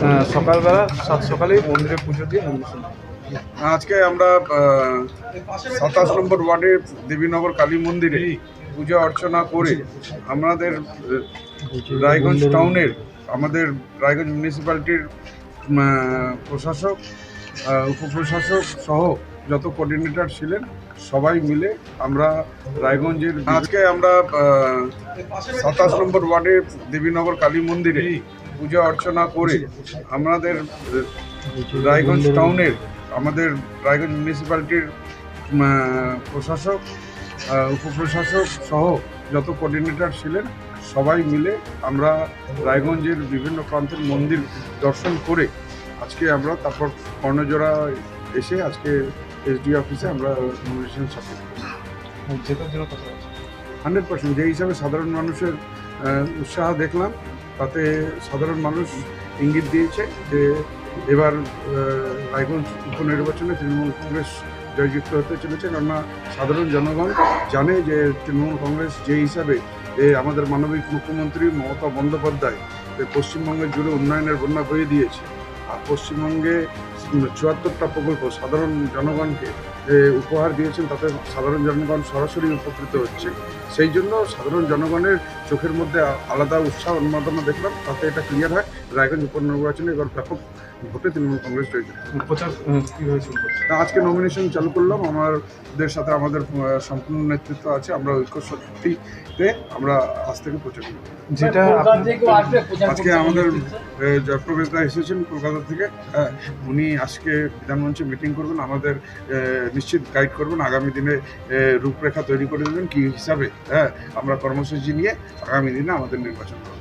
আহ, সকালবেলা সাত সকালেই মন্দিরে পুজো দিয়ে মন্দির আজকে আমরা সাতাশ নম্বর ওয়ার্ডে দেবীনগর কালী মন্দিরে পূজা অর্চনা করে আমাদের রায়গঞ্জ টাউনের আমাদের রায়গঞ্জ মিউনিসিপ্যালিটির প্রশাসক উপপ্রশাসক সহ যত কোঅর্ডিনেটর ছিলেন সবাই মিলে আমরা রায়গঞ্জের আজকে আমরা সাতাশ নম্বর ওয়ার্ডে দেবীনগর কালী মন্দিরে পূজা অর্চনা করে আমাদের রায়গঞ্জ টাউনের আমাদের রায়গঞ্জ মিউনিসিপ্যালিটির প্রশাসক উপপ্রশাসক সহ যত কোঅর্ডিনেটর ছিলেন সবাই মিলে আমরা রায়গঞ্জের বিভিন্ন প্রান্তের মন্দির দর্শন করে আজকে আমরা তারপর কর্ণজোড়া এসে আজকে এসডি অফিসে আমরা নমিনেশন সাবমিট হান্ড্রেড পার্সেন্ট যে হিসাবে সাধারণ মানুষের উৎসাহ দেখলাম তাতে সাধারণ মানুষ ইঙ্গিত দিয়েছে যে এবার রায়গঞ্জ উপনির্বাচনে তৃণমূল কংগ্রেস জয়যুক্ত হতে চলেছে কেননা সাধারণ জনগণ জানে যে তৃণমূল কংগ্রেস যে হিসাবে আমাদের মানবিক মুখ্যমন্ত্রী মমতা বন্দ্যোপাধ্যায় পশ্চিমবঙ্গের জুড়ে উন্নয়নের বন্যা বয়ে দিয়েছে। আর পশ্চিমবঙ্গে চুয়াত্তরটা প্রকল্প সাধারণ জনগণকে উপহার দিয়েছেন, তাতে সাধারণ জনগণ সরাসরি উপকৃত হচ্ছে। সেই জন্য সাধারণ জনগণের চোখের মধ্যে আলাদা উৎসাহ, উন্মাদনা দেখলাম, তাতে এটা ক্লিয়ার হয়। রায়গঞ্জ উপনির্বাচনে এবার ব্যাপক ভোটে তৃণমূল কংগ্রেস জয়যুক্ত প্রচার কীভাবে শুরু করছে আজকে নমিনেশন চালু করলাম। আমাদের সাথে আমাদের সম্পূর্ণ নেতৃত্ব আছে। আমরা ঐক্য শক্তিতে আমরা আজ থেকে প্রচার করব। যেটা আজকে আমাদের জয়প্রবেশদা এসেছেন কলকাতা থেকে। হ্যাঁ, উনি আজকে বিধানমঞ্চে মিটিং করবেন আমাদের নিশ্চিত গাইড করবেন। আগামী দিনে রূপরেখা তৈরি করে দেবেন। কী হিসাবে হ্যাঁ আমরা কর্মসূচি নিয়ে আগামী দিনে আমাদের নির্বাচন করব।